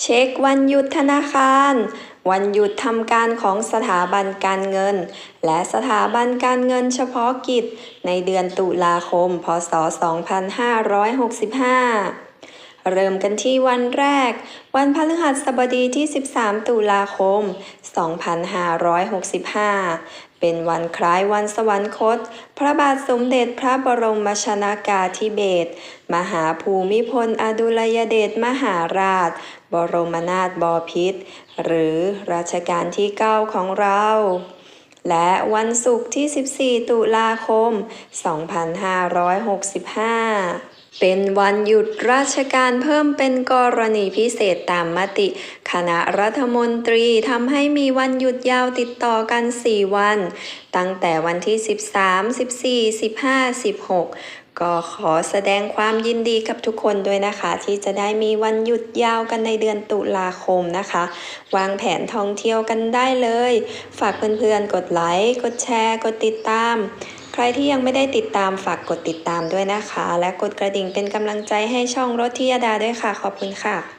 เช็ควันหยุดธนาคาร วันหยุดทำการของสถาบันการเงิน และสถาบันการเงินเฉพาะกิจ ในเดือนตุลาคม พศ 2565 เริ่มกันที่วันแรก วันพฤหัสบดีที่ 13 ตุลาคม 2565 เป็นวันคล้ายวันสวรรคต พระบาทสมเด็จพระบรมชนากาธิเบศร มหาภูมิพลอดุลยเดชมหาราช บรมนาถบพิตร หรือรัชกาลที่ 9 ของเรา และวันศุกร์ที่ 14 ตุลาคม 2565 เป็นวันหยุดราชการเพิ่มเป็นกรณีพิเศษตามมติ คณะรัฐมนตรีทำให้มีวันหยุดยาวติดต่อกัน 4 วัน ตั้งแต่วันที่ 13 14 15 16 ก็ขอแสดงความยินดีกับทุกคนด้วยนะคะ ที่จะได้มีวันหยุดยาวกันในเดือนตุลาคมนะคะ วางแผนท่องเที่ยวกันได้เลย ฝากเพื่อนๆ กดไลค์ กดแชร์ กดติดตาม ใครที่ยังไม่ได้ติดตามฝากกดติดตามด้วยนะคะ และกดกระดิ่งเป็นกำลังใจให้ช่องรถที่ยดาด้วยค่ะ ขอบคุณค่ะ